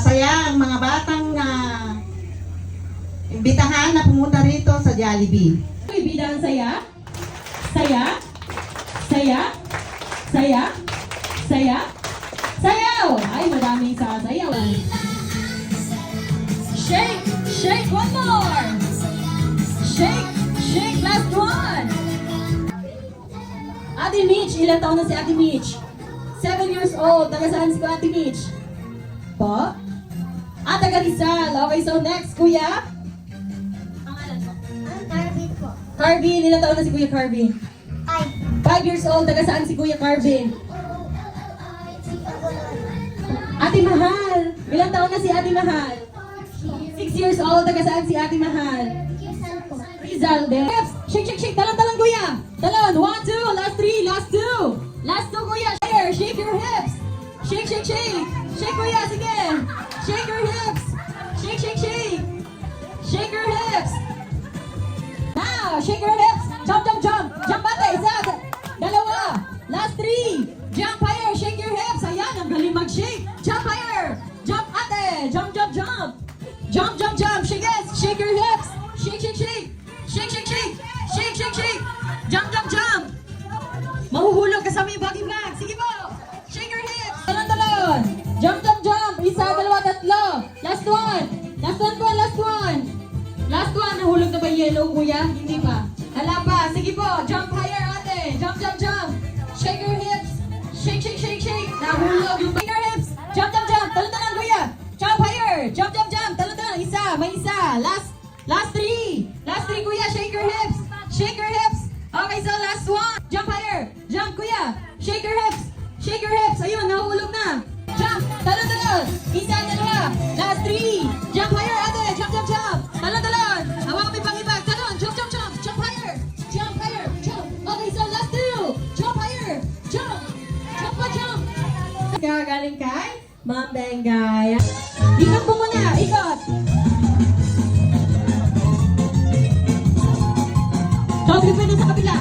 masaya ang mga batang ah, imbitahan na pumunta rito sa Jollibee. Bida ang saya? Saya? Saya? Saya? Saya? Sayaw! Ay, madaming sasayaw. Shake! Shake one more! Shake! Shake last one! Ate Mitch, ilang taon na si Ate Mitch? Seven years old. Taga saan si Ate Mitch? Po? Ah, taga Rizal. Okay, so next, kuya? Pangalan mo? Ang Carbit po. Carvin, ilang taon na si Kuya Carvin? Ay. Five years old, taga saan si Kuya Carvin? Ate Mahal, ilang taon na si Ate Mahal? Six years old, taga saan si Ate Mahal? Rizal din. Shake, shake, shake, talon, talon, Kuya. Talon, one, two, last three, last two. Last two, Kuya, share, shake your hips. Shake, shake, shake. Shake, Kuya, sige. Shake your hips. Shake, shake, shake. Shake your hips. Now, shake your hips. Jump, jump, jump. Jump ate. Isa, dalawa. Last three. Jump higher. Shake your hips. Ayan, ang galing mag-shake. Jump higher. Jump ate. Jump, jump. Jump, yellow, kuya? Hindi pa. Hala pa. Sige po. Jump higher, ate. Jump, jump, jump. Shake your hips. Shake, shake, shake, shake. Nahulog yung Shake your hips. Jump, jump, jump. Talon, talon, kuya. Jump higher. Jump, jump, jump. Talon, talon. Isa. May isa. Last. Last three. Last three, kuya. Shake your hips. Shake your hips. Galing kay Ma'am Bengay. Ikot mo muna. Ikot. Jogging pa na sa kabila.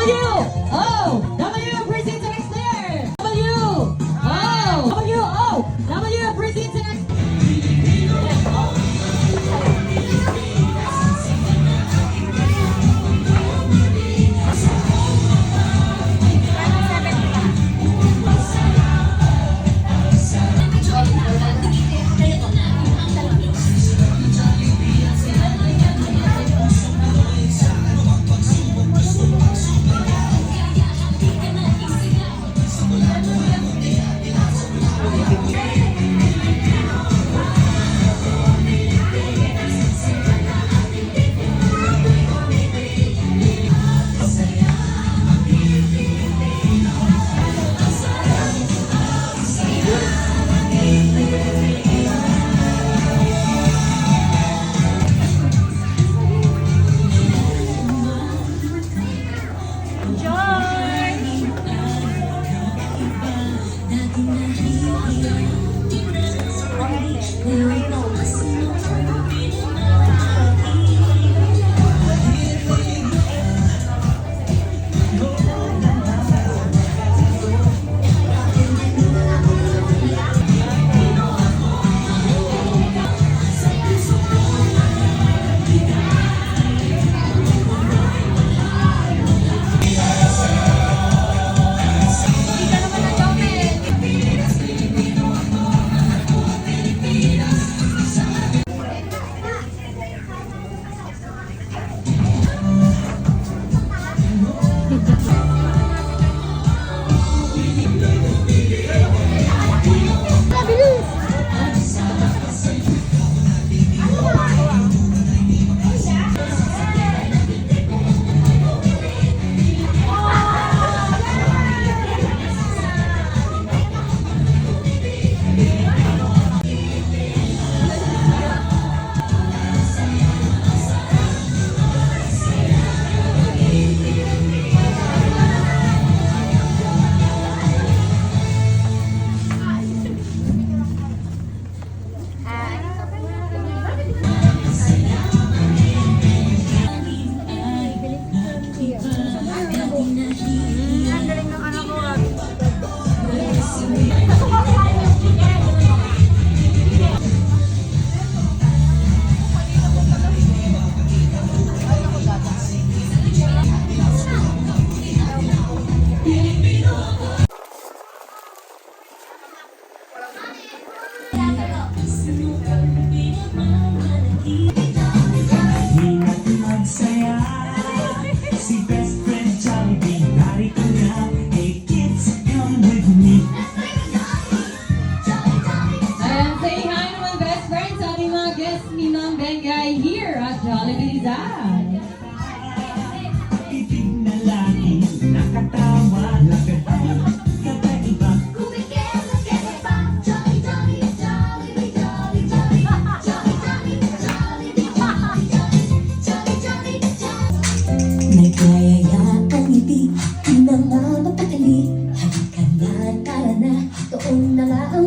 W O really care.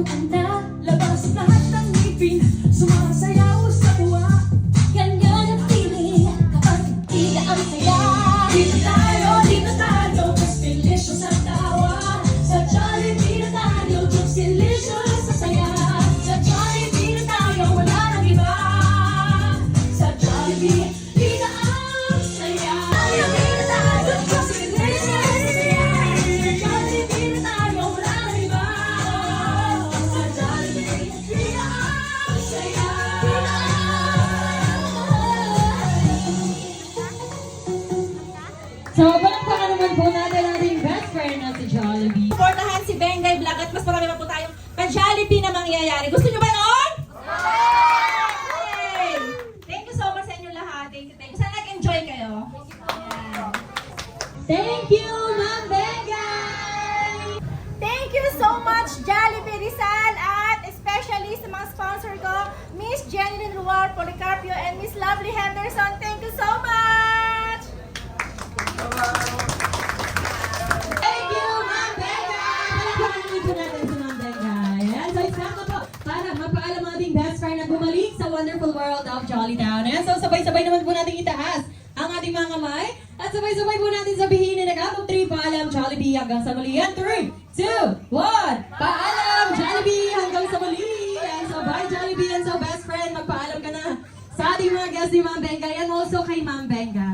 Na nga ang punta Labas lahat ng ngipin, sumasayaw So, palakpakan naman po natin ang ating best friend na si Jollibee. Supportahan si Bengay Vlog at mas marami pa po tayong ka-Jollibee na mangyayari. Gusto nyo ba noon? Yay! Thank you so much sa inyo lahat. Thank you, thank you. Sana nag-enjoy kayo. Ayan. Thank you, Ma'am Bengay! Thank you so much, Jollibee Rizal, at especially sa mga sponsor ko, Miss Jenny Luar Policarpio and Miss Lovely Henderson. Thank you so much! Wonderful world of Jolly Town. Ayan, so sabay-sabay naman po natin itaas ang ating mga kamay at sabay-sabay po natin sabihin na nag-out of 3 paalam Jollibee hanggang sa muli. Yan, 3, 2, 1, paalam Jollibee hanggang sa muli. Yan, so bye Jollibee. Yan, so best friend, magpaalam ka na sa ating mga guests ni Ma'am Bengay and also kay Ma'am Bengay.